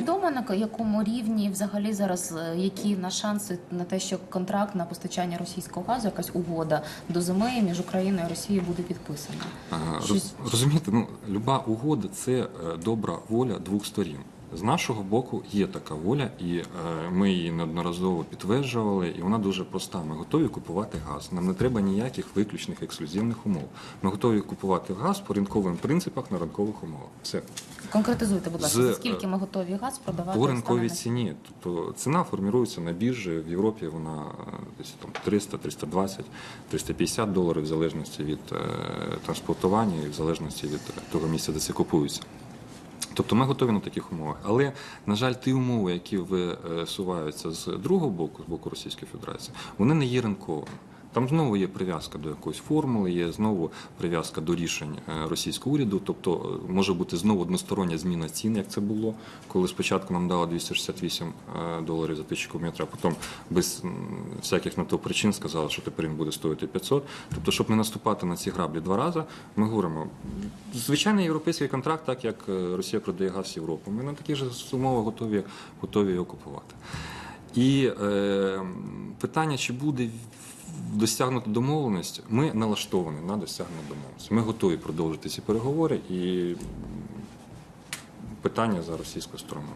Відомо на якому рівні взагалі зараз е, які на шанси на те, що контракт на постачання російського газу, якась угода до зими між Україною і Росією буде підписана? А, Щось- Розумієте, ну люба угода це е, добра воля двох сторін. З нашого боку є така воля, і е, ми її неодноразово підтверджували, і вона дуже проста. Ми готові купувати газ. Нам не треба ніяких виключних ексклюзивних умов. Ми готові купувати газ по ринковим принципах на ринкових умовах. Все Конкретизуйте, будь ласка, З, за скільки ми готові газ продавати по ринковій ціні. Тобто ціна формірується на біржі в Європі. Вона е, десь там 300, 320, 350 доларів в залежності від е, транспортування і в залежності від того місця, де це купується. Тобто ми готові на таких умовах. Але, на жаль, ті умови, які висуваються з другого боку, з боку Російської Федерації, вони не є ринковими. Там знову є прив'язка до якоїсь формули, є знову прив'язка до рішень е, російського уряду. Тобто е, може бути знову одностороння зміна цін, як це було, коли спочатку нам дали 268 е, доларів за тисячу кубометрів, а потім без всяких на то причин сказали, що тепер він буде стоїти 500. Тобто, щоб не наступати на ці граблі два рази, ми говоримо звичайний європейський контракт, так як Росія продає газ в Європу. Ми на такі ж умови готові, готові його купувати. І е, питання, чи буде досягнуто домовленість, ми налаштовані на досягнення домовленості. Ми готові продовжити ці переговори і питання за російською стороною.